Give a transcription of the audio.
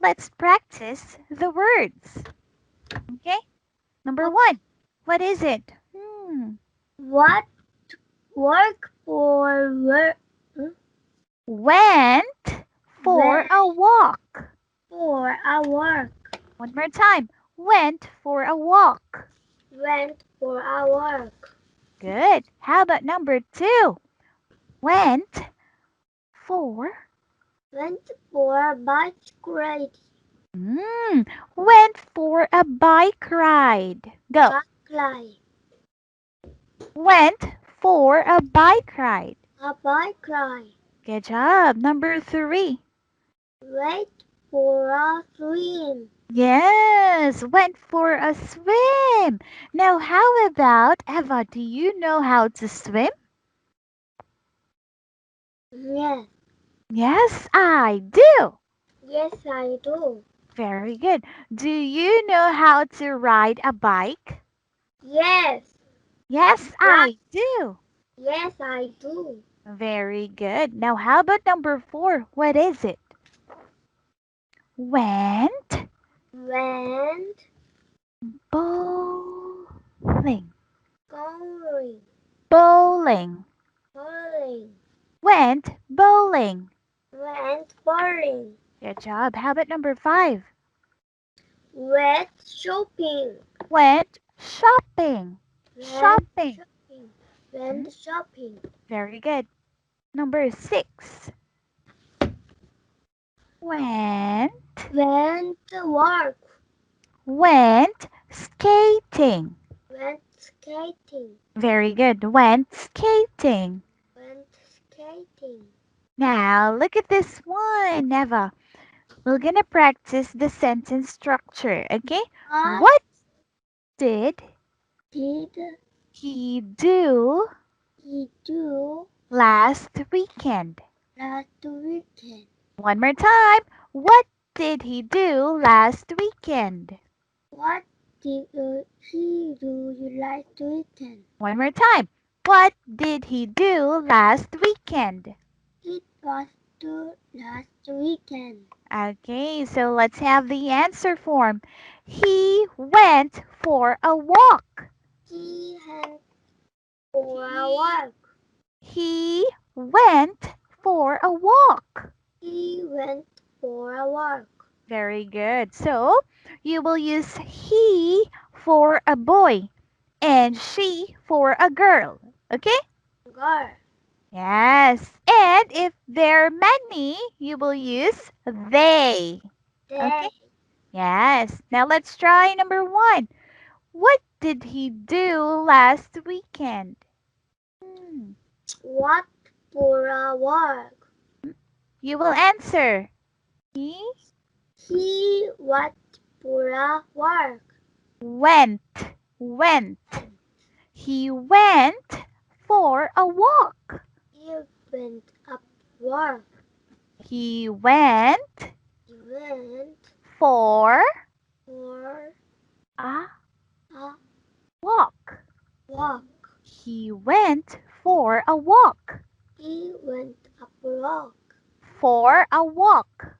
let's practice the words. Okay? Number one, what is it? Hmm. What work for work Went for Went. a walk. for a walk. One more time. Went for a walk. Went for a walk. Good. How about number two? Went for Went for a bike ride. mm, went for a bike ride. Go. Bike ride. Went for a bike ride. A bike ride. Good job. Number three. Wait for a swim. Yes, went for a swim. Now, how about Eva? Do you know how to swim? Yes. Yes, I do. Yes, I do. Very good. Do you know how to ride a bike? Yes. Yes, I do. Yes, I do. Very good. Now, how about number four? What is it? Went Went bowling. going. Bowling. Bowling. Went bowling. Went boring. Good job. How about number five? Went shopping. Went shopping. Went Shopping. shopping. Went hmm? shopping. Very good. Number six. Went Went to work. went skating. Went skating. Very good. Went skating. Went skating. Now look at this one, Neva. We're gonna practice the sentence structure, okay? What What did did he do he do last weekend? last weekend? One more time. What did he do last weekend? What did he do last weekend? One more time. What did he do last weekend? To last weekend. Okay, so let's have the answer form. He went for a walk. He went for a walk. He went for a walk. He went for a walk. Very good. So you will use he for a boy and she for a girl. Okay? Girl. Yes. And if there are many, you will use they. They. Okay. Yes. Now let's try number one. What did he do last weekend? Hmm. What for a walk? You will answer. He He went for a walk. went. Went. He went for a walk. He went up walk. He went He went for for a a walk. walk. He went for a walk. He went up walk. For a walk.